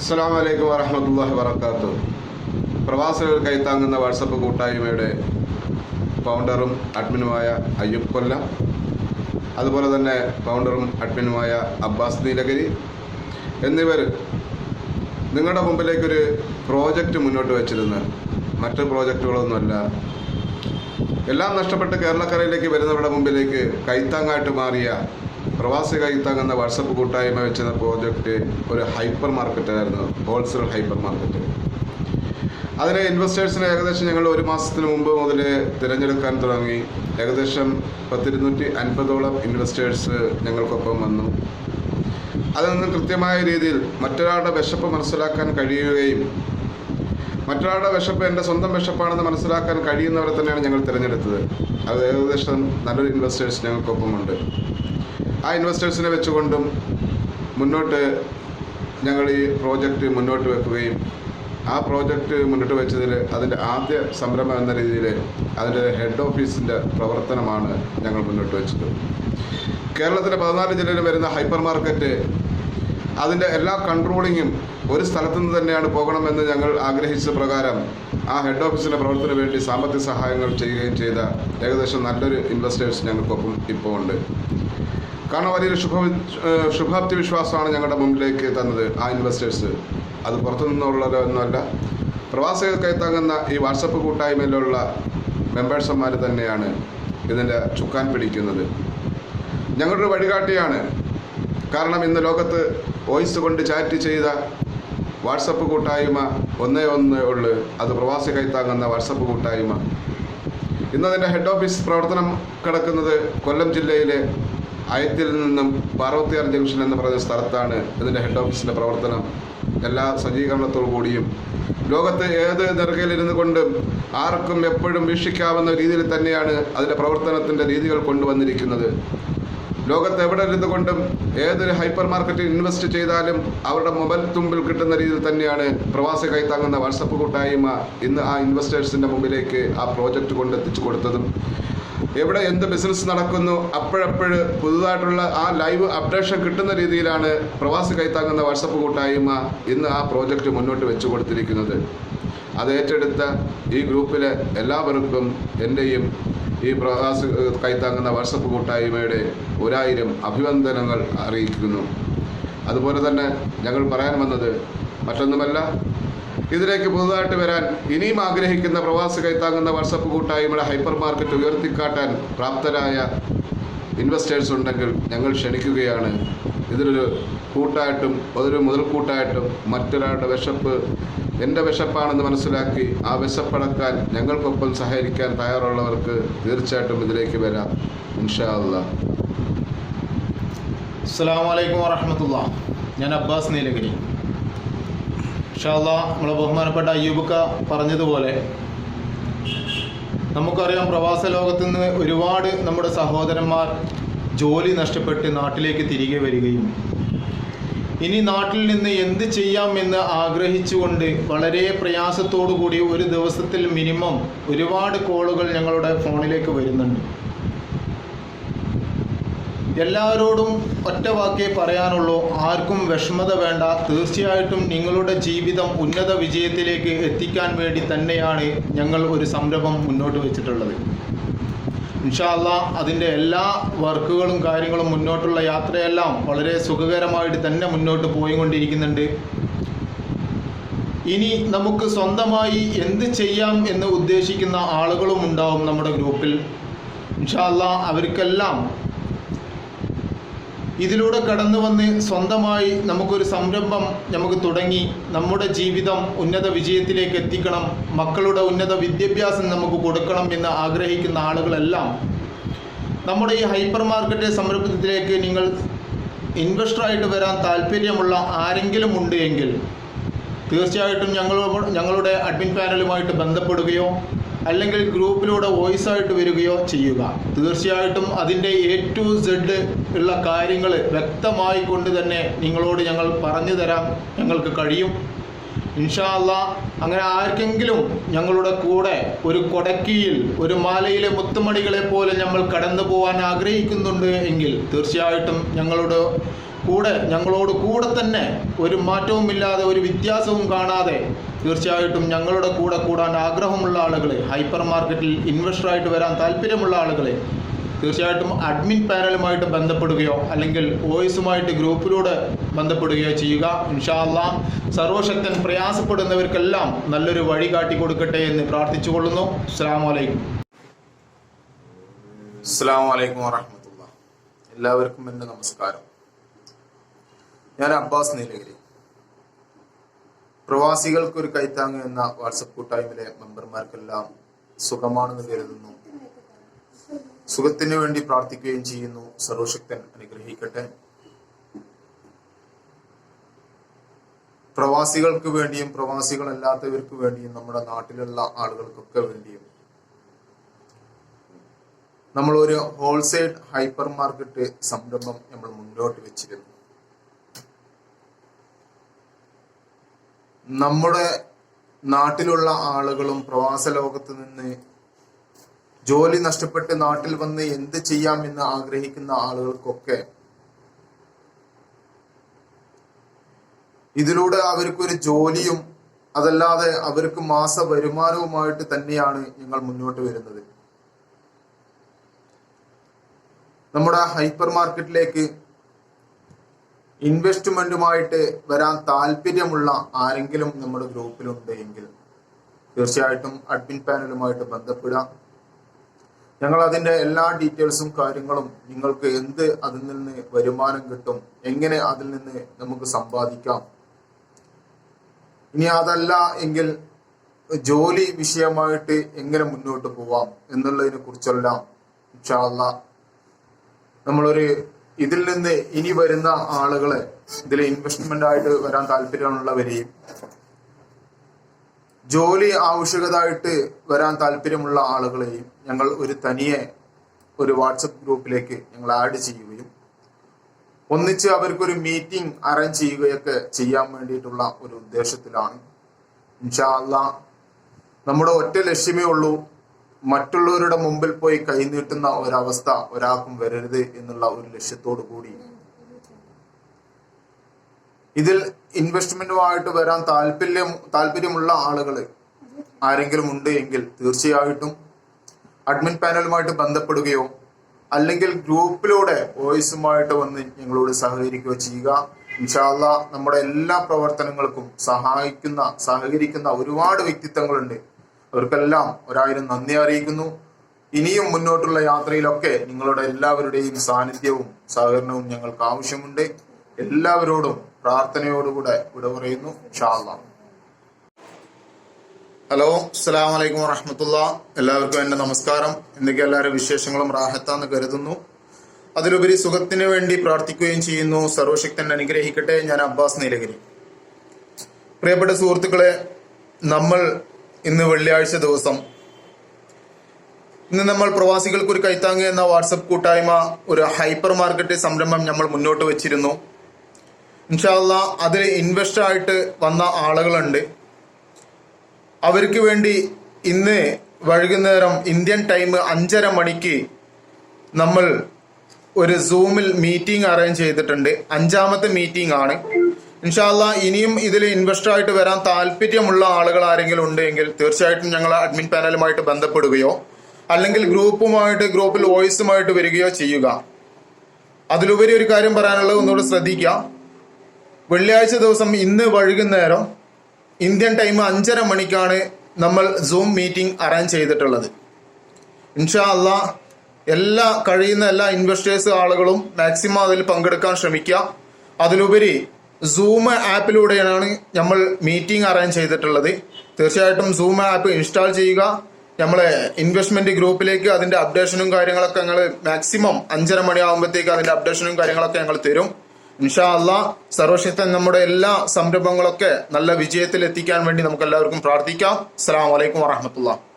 അസ്സാം വലൈക്കും വറഹമത്തല്ലാഹി വർക്കാത്തു പ്രവാസികൾ കൈത്താങ്ങുന്ന വാട്സപ്പ് കൂട്ടായ്മയുടെ ഫൗണ്ടറും അഡ്മിനുമായ അയ്യൂബ് കൊല്ല അതുപോലെ തന്നെ ഫൗണ്ടറും അഡ്മിനുമായ അബ്ബാസ് നീലഗിരി എന്നിവർ നിങ്ങളുടെ മുമ്പിലേക്കൊരു പ്രോജക്റ്റ് മുന്നോട്ട് വെച്ചിരുന്നു. മറ്റ് പ്രോജക്റ്റുകളൊന്നുമല്ല എല്ലാം നഷ്ടപ്പെട്ട് കേരളക്കരയിലേക്ക് വരുന്നവരുടെ മുമ്പിലേക്ക് കൈത്താങ്ങായിട്ട് മാറിയ പ്രവാസി കൈത്താങ്ങുന്ന വാട്സപ്പ് കൂട്ടായ്മ വെച്ചിരുന്ന പ്രോജക്റ്റ് ഒരു ഹൈപ്പർ മാർക്കറ്റായിരുന്നു ഹോൾസെയിൽ ഹൈപ്പർ മാർക്കറ്റ്. അതിന് ഇൻവെസ്റ്റേഴ്സിന് ഏകദേശം ഞങ്ങൾ ഒരു മാസത്തിന് മുമ്പ് മുതൽ തിരഞ്ഞെടുക്കാൻ തുടങ്ങി. ഏകദേശം പത്തിരുന്നൂറ്റി അൻപതോളം ഇൻവെസ്റ്റേഴ്സ് ഞങ്ങൾക്കൊപ്പം വന്നു. അതിൽ നിന്ന് കൃത്യമായ രീതിയിൽ മറ്റൊരാളുടെ വിശപ്പ് മനസ്സിലാക്കാൻ കഴിയുകയും മറ്റൊരാളുടെ വിശപ്പ് എന്റെ സ്വന്തം വിശപ്പാണെന്ന് മനസ്സിലാക്കാൻ കഴിയുന്നവരെ തന്നെയാണ് ഞങ്ങൾ തിരഞ്ഞെടുത്തത്. അത് ഏകദേശം നല്ലൊരു ഇൻവെസ്റ്റേഴ്സ് ഞങ്ങൾക്കൊപ്പമുണ്ട്. ആ ഇൻവെസ്റ്റേഴ്സിനെ വെച്ചുകൊണ്ടും മുന്നോട്ട് ഞങ്ങൾ ഈ പ്രോജക്റ്റ് മുന്നോട്ട് വെക്കുകയും ആ പ്രോജക്റ്റ് മുന്നോട്ട് വെച്ചതിൽ അതിന്റെ ആദ്യ സംരംഭം എന്ന രീതിയിൽ അതിന്റെ ഹെഡ് ഓഫീസിന്റെ പ്രവർത്തനമാണ് ഞങ്ങൾ മുന്നോട്ട് വെച്ചത്. കേരളത്തിലെ പതിനാല് ജില്ലയിൽ വരുന്ന ഹൈപ്പർ മാർക്കറ്റ് അതിന്റെ എല്ലാ കൺട്രോളിങ്ങും ഒരു സ്ഥലത്തു നിന്ന് തന്നെയാണ് പോകണമെന്ന് ഞങ്ങൾ ആഗ്രഹിച്ച പ്രകാരം ആ ഹെഡ് ഓഫീസിന്റെ പ്രവർത്തനത്തിന് വേണ്ടി സാമ്പത്തിക സഹായങ്ങൾ ചെയ്യുകയും ചെയ്ത ഏകദേശം നല്ലൊരു ഇൻവെസ്റ്റേഴ്സ് ഞങ്ങൾക്കൊപ്പം ഇപ്പോൾ ഉണ്ട് കാരണം വലിയൊരു ശുഭ ശുഭാപ്തി വിശ്വാസമാണ് ഞങ്ങളുടെ മുമ്പിലേക്ക് തന്നത് ആ ഇൻവെസ്റ്റേഴ്സ് അത് പുറത്തു നിന്നുള്ളവരൊന്നുമല്ല പ്രവാസികൾക്കായി തങ്ങുന്ന ഈ വാട്സപ്പ് കൂട്ടായ്മയിലുള്ള മെമ്പേഴ്സന്മാർ തന്നെയാണ് ഇതിന്റെ ചുക്കാൻ പിടിക്കുന്നത്. ഞങ്ങളുടെ വഴികാട്ടിയാണ്. കാരണം ഇന്ന് ലോകത്ത് വോയിസ് കൊണ്ട് ചാറ്റ് ചെയ്ത വാട്സപ്പ് കൂട്ടായ്മ ഒന്നേ ഒന്ന് ഉള്ളു. അത് പ്രവാസി കൈത്താങ്ങുന്ന വാട്സപ്പ് കൂട്ടായ്മ. ഇന്നതിന്റെ ഹെഡ് ഓഫീസ് പ്രവർത്തനം കിടക്കുന്നത് കൊല്ലം ജില്ലയിലെ അയത്തിൽ നിന്നും പാർവത്തിയാർ ജംഗ്ഷൻ എന്ന് പറയുന്ന സ്ഥലത്താണ് ഇതിന്റെ ഹെഡ് ഓഫീസിന്റെ പ്രവർത്തനം. എല്ലാ സജ്ജീകരണത്തോടു കൂടിയും. ലോകത്ത് ഏത് നിറകയിലിരുന്നു കൊണ്ടും ആർക്കും എപ്പോഴും വീക്ഷിക്കാവുന്ന രീതിയിൽ തന്നെയാണ് അതിന്റെ പ്രവർത്തനത്തിന്റെ രീതികൾ കൊണ്ടുവന്നിരിക്കുന്നത്. ലോകത്ത് എവിടെ ഇരുന്നു കൊണ്ടും ഏതൊരു ഹൈപ്പർ മാർക്കറ്റിൽ ഇൻവെസ്റ്റ് ചെയ്താലും അവരുടെ മൊബൈൽ തുമ്പിൽ കിട്ടുന്ന രീതിയിൽ തന്നെയാണ് പ്രവാസി കൈത്താങ്ങുന്ന വാട്സപ്പ് കൂട്ടായ്മ ഇന്ന് ആ ഇൻവെസ്റ്റേഴ്സിന്റെ മുമ്പിലേക്ക് ആ പ്രോജക്റ്റ് കൊണ്ടെത്തിച്ചു കൊടുത്തതും. എവിടെ എന്ത് ബിസിനസ് നടക്കുന്നു അപ്പോഴപ്പോഴ് പുതുതായിട്ടുള്ള ആ ലൈവ് അപ്ഡേഷൻ കിട്ടുന്ന രീതിയിലാണ് പ്രവാസി കൈത്താങ്ങുന്ന വാട്സപ്പ് കൂട്ടായ്മ ഇന്ന് ആ പ്രോജക്റ്റ് മുന്നോട്ട് വെച്ചു കൊടുത്തിരിക്കുന്നത്. അത് ഏറ്റെടുത്ത ഈ ഗ്രൂപ്പിലെ എല്ലാവർക്കും എന്റെയും ഈ പ്രവാസി കൈത്താങ്ങുന്ന വാട്സപ്പ് കൂട്ടായ്മയുടെ ഒരായിരം അഭിനന്ദനങ്ങൾ അറിയിക്കുന്നു. അതുപോലെ തന്നെ ഞങ്ങൾ പറയാൻ വന്നത് മറ്റൊന്നുമല്ല ഇതിലേക്ക് പുതുതായിട്ട് വരാൻ ഇനിയും ആഗ്രഹിക്കുന്ന പ്രവാസി കൈത്താങ്ങുന്ന വാട്സപ്പ് കൂട്ടായ്മയുടെ ഹൈപ്പർ മാർക്കറ്റ് ഉയർത്തിക്കാട്ടാൻ പ്രാപ്തരായ ഇൻവെസ്റ്റേഴ്സ് ഉണ്ടെങ്കിൽ ഞങ്ങൾ ക്ഷണിക്കുകയാണ്. ഇതിലൊരു കൂട്ടായിട്ടും അതൊരു മുതൽക്കൂട്ടായിട്ടും മറ്റൊരാളുടെ വിശപ്പ് എന്റെ വിശപ്പാണെന്ന് മനസ്സിലാക്കി ആ വിശപ്പടക്കാൻ ഞങ്ങൾക്കൊപ്പം സഹകരിക്കാൻ തയ്യാറുള്ളവർക്ക് തീർച്ചയായിട്ടും ഇതിലേക്ക് വരാം. ഇൻഷാ അല്ലാ അസ്സാം വലൈക്കും വറഹമത്തുള്ള ഞാൻ അബ്ബാസ് നീലഗിരി. ഷാല്ല നമ്മളെ ബഹുമാനപ്പെട്ട അയ്യൂബക്ക പറഞ്ഞതുപോലെ നമുക്കറിയാം പ്രവാസ ലോകത്തു നിന്ന് ഒരുപാട് നമ്മുടെ സഹോദരന്മാർ ജോലി നഷ്ടപ്പെട്ട് നാട്ടിലേക്ക് തിരികെ വരികയും ഇനി നാട്ടിൽ നിന്ന് എന്ത് ചെയ്യാം എന്ന് ആഗ്രഹിച്ചുകൊണ്ട് വളരെ പ്രയാസത്തോടു കൂടി ഒരു ദിവസത്തിൽ മിനിമം ഒരുപാട് കോളുകൾ ഞങ്ങളുടെ ഫോണിലേക്ക് വരുന്നുണ്ട്. എല്ലാവരോടും ഒറ്റ വാക്കേ പറയാനുള്ളൂ. ആർക്കും വിഷമത വേണ്ട. തീർച്ചയായിട്ടും നിങ്ങളുടെ ജീവിതം ഉന്നത വിജയത്തിലേക്ക് എത്തിക്കാൻ വേണ്ടി തന്നെയാണ് ഞങ്ങൾ ഒരു സംരംഭം മുന്നോട്ട് വെച്ചിട്ടുള്ളത്. ഇൻഷാല്ല അതിന്റെ എല്ലാ വർക്കുകളും കാര്യങ്ങളും മുന്നോട്ടുള്ള യാത്രയെല്ലാം വളരെ സുഖകരമായിട്ട് തന്നെ മുന്നോട്ട് പോയിക്കൊണ്ടിരിക്കുന്നുണ്ട്. ഇനി നമുക്ക് സ്വന്തമായി എന്ത് ചെയ്യാം എന്ന് ഉദ്ദേശിക്കുന്ന ആളുകളും ഉണ്ടാവും നമ്മുടെ ഗ്രൂപ്പിൽ. ഇൻഷാല്ല അവർക്കെല്ലാം ഇതിലൂടെ കടന്നു വന്ന് സ്വന്തമായി നമുക്കൊരു സംരംഭം നമുക്ക് തുടങ്ങി നമ്മുടെ ജീവിതം ഉന്നത വിജയത്തിലേക്ക് എത്തിക്കണം. മക്കളുടെ ഉന്നത വിദ്യാഭ്യാസം നമുക്ക് കൊടുക്കണം എന്ന് ആഗ്രഹിക്കുന്ന ആളുകളെല്ലാം നമ്മുടെ ഈ ഹൈപ്പർ മാർക്കറ്റ് സംരംഭത്തിലേക്ക് നിങ്ങൾ ഇൻവെസ്റ്ററായിട്ട് വരാൻ താല്പര്യമുള്ള ആരെങ്കിലും ഉണ്ട് എങ്കിൽ തീർച്ചയായിട്ടും ഞങ്ങളോ ഞങ്ങളുടെ അഡ്മിൻ പാനലുമായിട്ട് ബന്ധപ്പെടുകയോ അല്ലെങ്കിൽ ഗ്രൂപ്പിലൂടെ വോയിസ് ആയിട്ട് വരികയോ ചെയ്യുക. തീർച്ചയായിട്ടും അതിന്റെ എ ടു സെഡ് ഉള്ള കാര്യങ്ങൾ വ്യക്തമായി കൊണ്ട് തന്നെ നിങ്ങളോട് ഞങ്ങൾ പറഞ്ഞു തരാൻ ഞങ്ങൾക്ക് കഴിയും. ഇൻഷാ അല്ല അങ്ങനെ ആർക്കെങ്കിലും ഞങ്ങളുടെ കൂടെ ഒരു കൊടക്കിയിൽ ഒരു മാലയിലെ മുത്തുമണികളെ പോലെ നമ്മൾ കടന്നു പോകാൻ ആഗ്രഹിക്കുന്നുണ്ട് എങ്കിൽ തീർച്ചയായിട്ടും ഞങ്ങളുടെ കൂടെ ഞങ്ങളോട് കൂടെ തന്നെ ഒരു മാറ്റവുമില്ലാതെ ഒരു വ്യത്യാസവും കാണാതെ തീർച്ചയായിട്ടും ഞങ്ങളുടെ കൂടെ കൂടാൻ ആഗ്രഹമുള്ള ആളുകളെ ഹൈപ്പർ മാർക്കറ്റിൽ ഇൻവെസ്റ്ററായിട്ട് വരാൻ താല്പര്യമുള്ള ആളുകളെ തീർച്ചയായിട്ടും അഡ്മിൻ പാനലുമായിട്ട് ബന്ധപ്പെടുകയോ അല്ലെങ്കിൽ വോയിസുമായിട്ട് ഗ്രൂപ്പിലൂടെ ബന്ധപ്പെടുകയോ ചെയ്യുക. ഇൻഷാല്ല സർവശക്തൻ പ്രയാസപ്പെടുന്നവർക്കെല്ലാം നല്ലൊരു വഴി കാട്ടി കൊടുക്കട്ടെ എന്ന് പ്രാർത്ഥിച്ചുകൊള്ളുന്നു. അസ്സാം വലൈക്കും അസ്സാം വലൈക്കും എല്ലാവർക്കും എന്റെ നമസ്കാരം. ഞാൻ അബ്ബാസ് നീലഗിരി. പ്രവാസികൾക്ക് ഒരു കൈത്താങ് എന്ന വാട്സപ്പ് കൂട്ടായ്മയിലെ മെമ്പർമാർക്കെല്ലാം സുഖമാണെന്ന് കരുതുന്നു. സുഖത്തിന് വേണ്ടി പ്രാർത്ഥിക്കുകയും ചെയ്യുന്നു. സർവശക്തൻ അനുഗ്രഹിക്കട്ടെ. പ്രവാസികൾക്ക് വേണ്ടിയും പ്രവാസികളല്ലാത്തവർക്ക് വേണ്ടിയും നമ്മുടെ നാട്ടിലുള്ള ആളുകൾക്കൊക്കെ വേണ്ടിയും നമ്മൾ ഒരു ഹോൾസെയിൽ ഹൈപ്പർ മാർക്കറ്റ് സംരംഭം നമ്മൾ മുന്നോട്ട് വെച്ചിരുന്നു. നമ്മുടെ നാട്ടിലുള്ള ആളുകളും പ്രവാസ ലോകത്ത് നിന്ന് ജോലി നഷ്ടപ്പെട്ട് നാട്ടിൽ വന്ന് എന്ത് ചെയ്യാം എന്ന് ആഗ്രഹിക്കുന്ന ആളുകൾക്കൊക്കെ ഇതിലൂടെ അവർക്കൊരു ജോലിയും അതല്ലാതെ അവർക്ക് മാസ വരുമാനവുമായിട്ട് തന്നെയാണ് ഞങ്ങൾ മുന്നോട്ട് വരുന്നത്. നമ്മുടെ ഹൈപ്പർ മാർക്കറ്റിലേക്ക് ഇൻവെസ്റ്റ്മെന്റുമായിട്ട് വരാൻ താല്പര്യമുള്ള ആരെങ്കിലും നമ്മുടെ ഗ്രൂപ്പിലുണ്ട് എങ്കിൽ തീർച്ചയായിട്ടും അഡ്മിൻ പാനലുമായിട്ട് ബന്ധപ്പെടാം ഞങ്ങൾ അതിന്റെ എല്ലാ ഡീറ്റെയിൽസും കാര്യങ്ങളും നിങ്ങൾക്ക് എന്ത് അതിൽ നിന്ന് വരുമാനം കിട്ടും എങ്ങനെ അതിൽ നിന്ന് നമുക്ക് സമ്പാദിക്കാം. ഇനി അതല്ല എങ്കിൽ ജോലി വിഷയമായിട്ട് എങ്ങനെ മുന്നോട്ട് പോവാം എന്നുള്ളതിനെ കുറിച്ചെല്ലാം നമ്മളൊരു ഇതിൽ നിന്ന് ഇനി വരുന്ന ആളുകളെ ഇതിൽ ഇൻവെസ്റ്റ്മെന്റ് ആയിട്ട് വരാൻ താല്പര്യമുള്ളവരെയും ജോലി ആവശ്യകതയായിട്ട് വരാൻ താല്പര്യമുള്ള ആളുകളെയും ഞങ്ങൾ ഒരു തനിയെ ഒരു വാട്സപ്പ് ഗ്രൂപ്പിലേക്ക് ഞങ്ങൾ ആഡ് ചെയ്യുകയും ഒന്നിച്ച് അവർക്കൊരു മീറ്റിംഗ് അറേഞ്ച് ചെയ്യുകയൊക്കെ ചെയ്യാൻ വേണ്ടിയിട്ടുള്ള ഒരു ഉദ്ദേശത്തിലാണ്. ഇൻഷാ അല്ലാ നമ്മുടെ ഒറ്റ ലക്ഷ്യമേ ഉള്ളൂ മറ്റുള്ളവരുടെ മുമ്പിൽ പോയി കൈനീട്ടുന്ന ഒരവസ്ഥ ഒരാൾക്കും വരരുത് എന്നുള്ള ഒരു ലക്ഷ്യത്തോടു കൂടി. ഇതിൽ ഇൻവെസ്റ്റ്മെന്റുമായിട്ട് വരാൻ താല്പര്യം താല്പര്യമുള്ള ആളുകൾ ആരെങ്കിലും ഉണ്ട് എങ്കിൽ തീർച്ചയായിട്ടും അഡ്മിൻ പാനലുമായിട്ട് ബന്ധപ്പെടുകയോ അല്ലെങ്കിൽ ഗ്രൂപ്പിലൂടെ വോയിസുമായിട്ട് വന്ന് ഞങ്ങളോട് സഹകരിക്കുകയോ ചെയ്യുക. ഇൻഷാല്ല നമ്മുടെ എല്ലാ പ്രവർത്തനങ്ങൾക്കും സഹായിക്കുന്ന സഹകരിക്കുന്ന ഒരുപാട് വ്യക്തിത്വങ്ങളുണ്ട്. അവർക്കെല്ലാം ഒരായിരം നന്ദി അറിയിക്കുന്നു. ഇനിയും മുന്നോട്ടുള്ള യാത്രയിലൊക്കെ നിങ്ങളുടെ എല്ലാവരുടെയും സാന്നിധ്യവും സഹകരണവും ഞങ്ങൾക്ക് ആവശ്യമുണ്ട്. എല്ലാവരോടും പ്രാർത്ഥനയോടുകൂടെ വിട പറയുന്നു ഹലോ അസ്സലാം വലൈക്കും വറഹമത്തുള്ള. എല്ലാവർക്കും എന്റെ നമസ്കാരം. എന്തൊക്കെ എല്ലാവരും വിശേഷങ്ങളും റാഹത്താന്ന് കരുതുന്നു. അതിലുപരി സുഖത്തിന് വേണ്ടി പ്രാർത്ഥിക്കുകയും ചെയ്യുന്നു. സർവശക്തൻ അനുഗ്രഹിക്കട്ടെ. ഞാൻ അബ്ബാസ് നീലഗിരി. പ്രിയപ്പെട്ട സുഹൃത്തുക്കളെ നമ്മൾ ഇന്ന് വെള്ളിയാഴ്ച ദിവസം. ഇന്ന് നമ്മൾ പ്രവാസികൾക്ക് ഒരു കൈത്താങ് എന്ന വാട്സപ്പ് കൂട്ടായ്മ ഒരു ഹൈപ്പർ മാർക്കറ്റ് സംരംഭം നമ്മൾ മുന്നോട്ട് വെച്ചിരുന്നു. ഇൻഷാല്ല അതിൽ ഇൻവെസ്റ്റർ ആയിട്ട് വന്ന ആളുകളുണ്ട്. അവർക്ക് വേണ്ടി ഇന്ന് വൈകുന്നേരം ഇന്ത്യൻ ടൈം അഞ്ചര മണിക്ക് നമ്മൾ ഒരു സൂമിൽ മീറ്റിംഗ് അറേഞ്ച് ചെയ്തിട്ടുണ്ട്. അഞ്ചാമത്തെ മീറ്റിംഗ് ആണ്. ഇൻഷാല്ല ഇനിയും ഇതിൽ ഇൻവെസ്റ്റർ ആയിട്ട് വരാൻ താല്പര്യമുള്ള ആളുകൾ ആരെങ്കിലും ഉണ്ടെങ്കിൽ തീർച്ചയായിട്ടും ഞങ്ങൾ അഡ്മിൻ പാനലുമായിട്ട് ബന്ധപ്പെടുകയോ അല്ലെങ്കിൽ ഗ്രൂപ്പുമായിട്ട് ഗ്രൂപ്പിൽ വോയിസുമായിട്ട് വരികയോ ചെയ്യുക. അതിലുപരി ഒരു കാര്യം പറയാനുള്ളത് ഒന്നുകൂടെ ശ്രദ്ധിക്കുക. വെള്ളിയാഴ്ച ദിവസം ഇന്ന് വൈകുന്നേരം ഇന്ത്യൻ ടൈം അഞ്ചര മണിക്കാണ് നമ്മൾ സൂം മീറ്റിംഗ് അറേഞ്ച് ചെയ്തിട്ടുള്ളത്. ഇൻഷാ അല്ലാ എല്ലാ കഴിയുന്ന എല്ലാ ഇൻവെസ്റ്റേഴ്സ് ആളുകളും മാക്സിമം അതിൽ പങ്കെടുക്കാൻ ശ്രമിക്കുക. അതിലുപരി സൂം ആപ്പിലൂടെയാണ് നമ്മൾ മീറ്റിംഗ് അറേഞ്ച് ചെയ്തിട്ടുള്ളത്. തീർച്ചയായിട്ടും സൂം ആപ്പ് ഇൻസ്റ്റാൾ ചെയ്യുക. നമ്മളെ ഇൻവെസ്റ്റ്മെന്റ് ഗ്രൂപ്പിലേക്ക് അതിന്റെ അപ്ഡേഷനും കാര്യങ്ങളൊക്കെ ഞങ്ങൾ മാക്സിമം അഞ്ചര മണിയാകുമ്പോഴത്തേക്ക് അതിന്റെ അപ്ഡേഷനും കാര്യങ്ങളൊക്കെ ഞങ്ങൾ തരും. ഇൻഷാ അല്ല സർവശക്തൻ നമ്മുടെ എല്ലാ സംരംഭങ്ങളൊക്കെ നല്ല വിജയത്തിൽ എത്തിക്കാൻ വേണ്ടി നമുക്ക് എല്ലാവർക്കും പ്രാർത്ഥിക്കാം. അസ്സാം വലൈക്കും വറഹമത്തുള്ള